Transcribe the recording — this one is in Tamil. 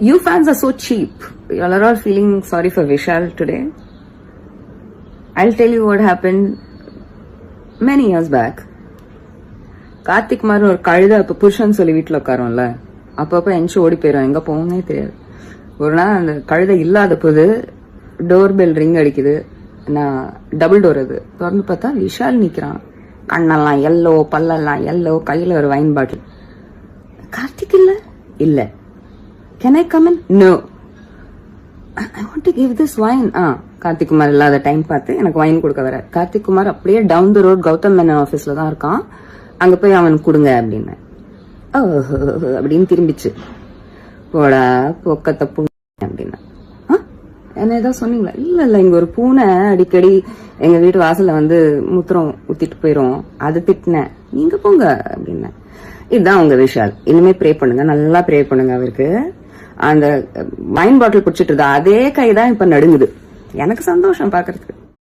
You fans are so cheap. You all are all feeling sorry for Vishal today. I'll tell you what happened many years back. Karthik மாதிரி ஒரு கழுத அப்ப புருஷன் சொல்லி வீட்டுல உட்காரும்ல. அப்பப்ப எஞ்சி ஓடி போயிடும் எங்க போகும்னே தெரியாது. ஒரு நாள் அந்த கழுத இல்லாத போது டோர் பெல் ரிங் அடிக்குது. நான் டபுள் டோர் அது. திறந்து பார்த்தா விஷால் நிக்கிறான். கண்ணெல்லாம் எல்லோ பல்லெல்லாம் எல்லோ கையில ஒரு வைன் பாட்டில் கார்த்திக் இல்ல? இல்லை. Can I in no I want to give this wine ah Karthik Kumar இல்லாத டைம் பார்த்து எனக்கு வைன் கொடுக்க வர. கார்த்திக் குமார் அப்படியே down the road Gautham Menon ஆஃபீஸில் தான் இருக்கான். அங்கே போய் அவன் கொடுங்க அப்படின்னு ஓஹோ அப்படின்னு திரும்பிச்சு. போடா பொக்கத்தை பூனை அப்படின்னா. ஆ? என்ன ஏதோ சொன்னீங்களா? இல்ல இல்ல இங்க ஒரு பூனை அடிக்கடி எங்க வீட்டு வாசல்ல வந்து மூத்திரம் ஊத்திட்டு போயிரும். அது திட்டினேன். நீங்க போங்க அப்படின்னேன். இதுதான் உங்க விஷால். இனிமே ப்ரே பண்ணுங்க. நல்லா ப்ரே பண்ணுங்க அவருக்கு. அந்த வைன் பாட்டில் குடிச்சிட்டு இருந்தா அதே கை தான் இப்ப நடுங்குது. எனக்கு சந்தோஷம் பாக்குறதுக்கு.